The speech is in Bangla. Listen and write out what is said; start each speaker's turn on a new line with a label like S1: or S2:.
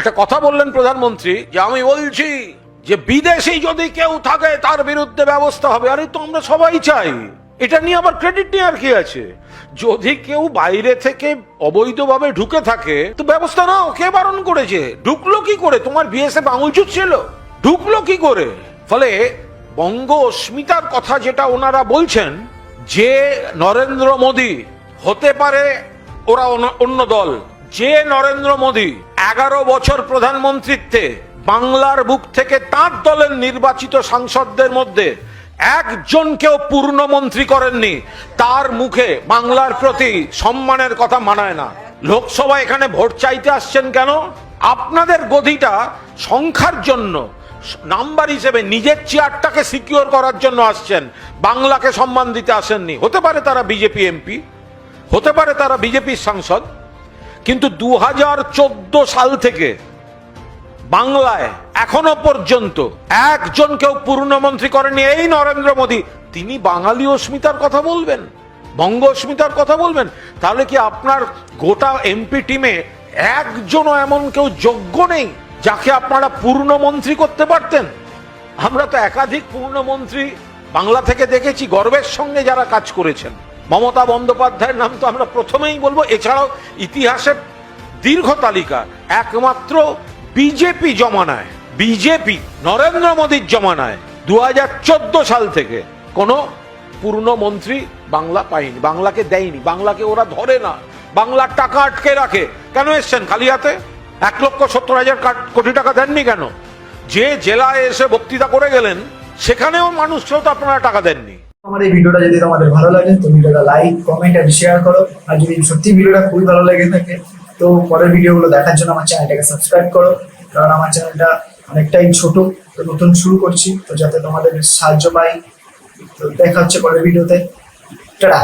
S1: একটা কথা বললেন প্রধানমন্ত্রী, যে আমি বলছি যে বিদেশি যদি কেউ থাকে, তার বিরুদ্ধে ব্যবস্থা হবে। আরে, তো আমরা সবাই চাই। এটা নিয়ে আবার ক্রেডিট নেওয়ার কি আছে? যদি কেউ বাইরে থেকে অবৈধভাবে ঢুকে থাকে, তো ব্যবস্থা নাও। কে বারণ করেছে? ঢুকলো কি করে? তোমার বিএসএফ আঙুল ছিল। ঢুকলো কি করে? ফলে বঙ্গ অস্মিতার কথা যেটা ওনারা বলছেন, যে নরেন্দ্র মোদী হতে পারে, ওরা অন্য দল। যে নরেন্দ্র মোদী এগারো বছর প্রধানমন্ত্রীত্বে বাংলার বুক থেকে তাঁর দলের নির্বাচিত সাংসদদের মধ্যে একজনকেও পূর্ণমন্ত্রী করেননি। তার মুখে বাংলার প্রতি সম্মানের কথা মানায় না। লোকসভা এখানে ভোট চাইতে আসছেন কেন? আপনাদের গদিটা সংখ্যার জন্য, নাম্বার হিসেবে নিজের চেয়ারটাকে সিকিউর করার জন্য আসছেন। বাংলাকে সম্মান দিতে আসেননি। হতে পারে তারা বিজেপি এমপি, হতে পারে তারা বিজেপির সাংসদ কিন্তু দু হাজার চোদ্দ সাল থেকে বাংলায় এখনও পর্যন্ত একজন কেউ পূর্ণমন্ত্রী করেনি এই নরেন্দ্র মোদী। তিনি বাঙালি অস্মিতার কথা বলবেন, বঙ্গ অস্মিতার কথা বলবেন। তাহলে কি আপনার গোটা এমপি টিমে একজনও এমন কেউ যোগ্য নেই যাকে আপনারা পূর্ণমন্ত্রী করতে পারতেন? আমরা তো একাধিক পূর্ণমন্ত্রী বাংলা থেকে দেখেছি, গর্বের সঙ্গে যারা কাজ করেছেন। মমতা বন্দ্যোপাধ্যায়ের নাম তো আমরা প্রথমেই বলব। এছাড়াও ইতিহাসের দীর্ঘ তালিকা, একমাত্র বিজেপি জমানায়, বিজেপি, নরেন্দ্র মোদীর জমানায় দু হাজার চোদ্দ সাল থেকে কোনো পূর্ণমন্ত্রী বাংলা পায়নি, বাংলাকে দেয়নি, বাংলাকে ওরা ধরে না, বাংলার টাকা আটকে রাখে। কেন এসছেন খালি হাতে এক লক্ষ সত্তর হাজার কোটি টাকা দেননি কেন? যে জেলায় এসে বক্তৃতা করে গেলেন, সেখানেও মানুষকেও তো আপনারা টাকা দেননি।
S2: আমার এই ভিডিওটা যদি তোমাদের ভালো লাগে, তো ভিডিওটা লাইক কমেন্ট আর শেয়ার করো। আর যদি সত্যি ভিডিওটা খুবই ভালো লেগে থাকে, তো পরের ভিডিওগুলো দেখার জন্য আমার চ্যানেলটাকে সাবস্ক্রাইব করো। কারণ আমার চ্যানেলটা অনেকটাই ছোট, তো নতুন শুরু করছি, তো যাতে তোমাদের সাহায্য পাই। তো দেখা হচ্ছে পরের ভিডিওতে। টাটা!